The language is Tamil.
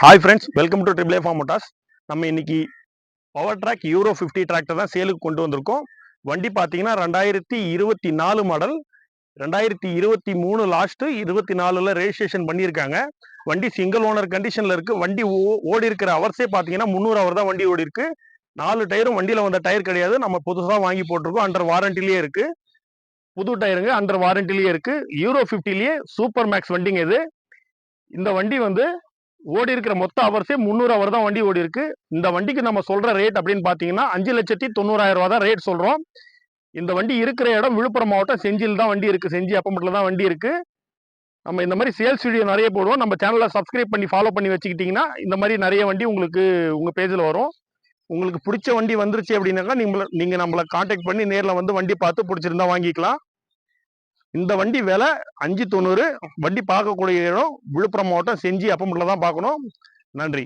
Hi friends welcome to triple farm motors நம்ம இன்னைக்கு power track euro fifty tractor தான் சேலுக்கு கொண்டு வந்திருக்கோம். வண்டி பார்த்தீங்கன்னா ரெண்டாயிரத்தி இருபத்தி நாலு மாடல் ரெண்டாயிரத்தி இருபத்தி மூணு லாஸ்ட்டு இருபத்தி நாலில் ரெஜிஸ்ட்ரேஷன் பண்ணியிருக்காங்க. வண்டி சிங்கிள் ஓனர் கண்டிஷனில் இருக்குது வண்டி ஓ- ஓடி இருக்கிற அவர்ஸே பார்த்தீங்கன்னா முந்நூறு அவர் தான் வண்டி ஓடி இருக்கு. நாலு டயரும் வண்டியில் வந்த டயர் கிடையாது. நம்ம புதுசாக வாங்கி போட்டிருக்கோம். அண்டர் வாரண்டிலேயே இருக்குது புது டயருங்க அண்டர் வாரண்டிலேயே இருக்குது யூரோ ஃபிஃப்டிலேயே சூப்பர் மேக்ஸ் வண்டிங்க இது. இந்த வண்டி வந்து ஓடி இருக்கிற மொத்த அவர்ஸே முந்நூறு அவர் தான் வண்டி ஓடி இருக்கு இந்த வண்டிக்கு நம்ம சொல்ற ரேட் அப்படின்னு பாத்தீங்கன்னா அஞ்சு லட்சத்தி தொண்ணூறாயிரம் ரூபா தான் ரேட் சொல்றோம். இந்த வண்டி இருக்கிற இடம் விழுப்புரம் மாவட்டம் செஞ்சியில் தான் வண்டி இருக்கு. செஞ்சி அப்பமட்டில் தான் வண்டி இருக்கு. நம்ம இந்த மாதிரி சேல்ஸ் வீடியோ நிறைய போடுவோம். நம்ம சேனலை சப்ஸ்கிரைப் பண்ணி ஃபாலோ பண்ணி வச்சுக்கிட்டீங்கன்னா இந்த மாதிரி நிறைய வண்டி உங்களுக்கு உங்க பேஜில் வரும். உங்களுக்கு பிடிச்ச வண்டி வந்துருச்சு அப்படின்னாக்கா நீங்கள் நீங்கள் நம்மளை காண்டாக்ட் பண்ணி நேரில் வந்து வண்டி பார்த்து பிடிச்சிருந்தா வாங்கிக்கலாம். இந்த வண்டி விலை அஞ்சு தொண்ணூறு வண்டி பார்க்கக்கூடிய இடம் விழுப்புரம் மாவட்டம் செஞ்சி அப்பமட்டில் தான் பார்க்கணும். நன்றி.